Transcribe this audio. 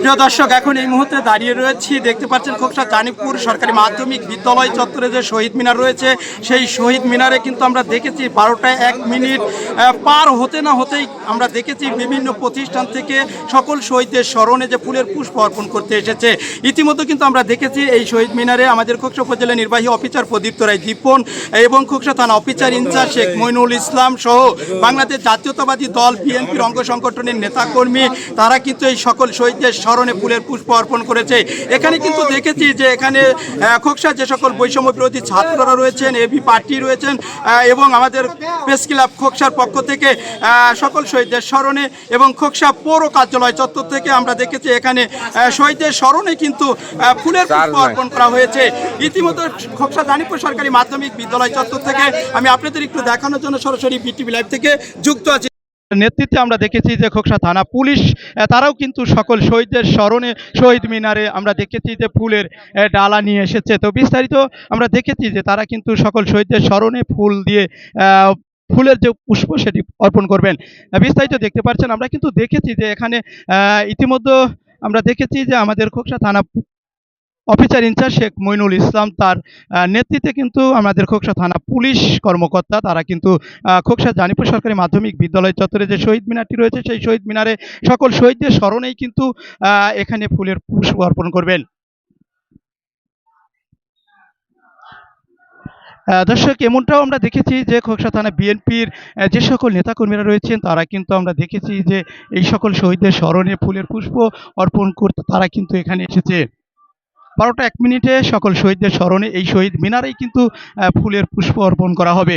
প্রিয় দর্শক, এখন এই মুহূর্তে দাঁড়িয়ে রয়েছি। দেখতে পাচ্ছেন খোকসা জানিপুর সরকারি মাধ্যমিক বিদ্যালয় চত্বরে যে শহীদ মিনার রয়েছে, সেই শহীদ মিনারে কিন্তু আমরা দেখেছি বারোটায় এক মিনিট পার হতে না হতেই আমরা দেখেছি বিভিন্ন প্রতিষ্ঠান থেকে সকল শহীদদের স্মরণে যে ফুলের পুষ্প অর্পণ করতে এসেছে। ইতিমধ্যে কিন্তু আমরা দেখেছি এই শহীদ মিনারে আমাদের খোকসা উপজেলা নির্বাহী অফিসার প্রদীপ্ত রায় দীপন এবং খোকসা থানা officer in charge Sheikh Moinul Islam সহ বাংলাদেশ জাতীয়তাবাদী দল, বিএনপির অঙ্গ সংগঠনের নেতাকর্মী, তারা কিন্তু এই সকল শহীদদের স্মরণে ফুলের পুষ্প অর্পণ করেছে। এখানে কিন্তু দেখেছি যে এখানে খোকসা যে সকল বৈষম্য বিরোধী ছাত্ররা রয়েছেন এবি পার্টি রয়েছেন এবং আমাদের প্রেস ক্লাব খোকসার পক্ষ থেকে সকল শহীদদের স্মরণে এবং খোকসা পৌর কার্যালয় চত্বর থেকে আমরা দেখেছি এখানে শহীদদের স্মরণে কিন্তু ফুলের পুষ্প অর্পণ করা হয়েছে। ইতিমধ্যে খোকসা জানিপুর সরকারি মাধ্যমিক বিদ্যালয় চত্বর থেকে আমি আপনাদের একটু দেখানোর জন্য সরাসরি বিটিভি লাইভ থেকে যুক্ত আছি। নেতৃত্বে আমরা দেখেছি যে খোকসা থানা পুলিশ তারাও কিন্তু সকল শহীদদের স্মরণে, শহীদ মিনারে আমরা দেখেছি যে ফুলের ডালা নিয়ে এসেছে। তো বিস্তারিত আমরা দেখেছি যে তারা কিন্তু সকল শহীদদের স্মরণে ফুল দিয়ে ফুলের যে পুষ্প সেটি অর্পণ করবেন। বিস্তারিত দেখতে পাচ্ছেন, আমরা কিন্তু দেখেছি যে এখানে ইতিমধ্যে আমরা দেখেছি যে আমাদের খোকসা থানা officer in charge Sheikh Moinul Islam তার নেতৃত্বে কিন্তু আমাদের খোকসা থানা পুলিশ কর্মকর্তা, তারা কিন্তু খোকসা জানিপুর সরকারি মাধ্যমিক বিদ্যালয় চত্বরে যে শহীদ মিনারটি রয়েছে, সেই শহীদ মিনারে সকল শহীদদের স্মরণেই কিন্তু এখানে ফুলের পুষ্প অর্পণ করবেন। দর্শক, এমনটাও আমরা দেখেছি যে খোকসা থানা বিএনপির যে সকল নেতাকর্মীরা রয়েছেন, তারা কিন্তু আমরা দেখেছি যে এই সকল শহীদদের স্মরণে ফুলের পুষ্প অর্পণ করতে তারা কিন্তু এখানে এসেছে। বারোটা এক মিনিটে সকল শহীদদের স্মরণে এই শহীদ মিনারেই কিন্তু ফুলের পুষ্প অর্পণ করা হবে।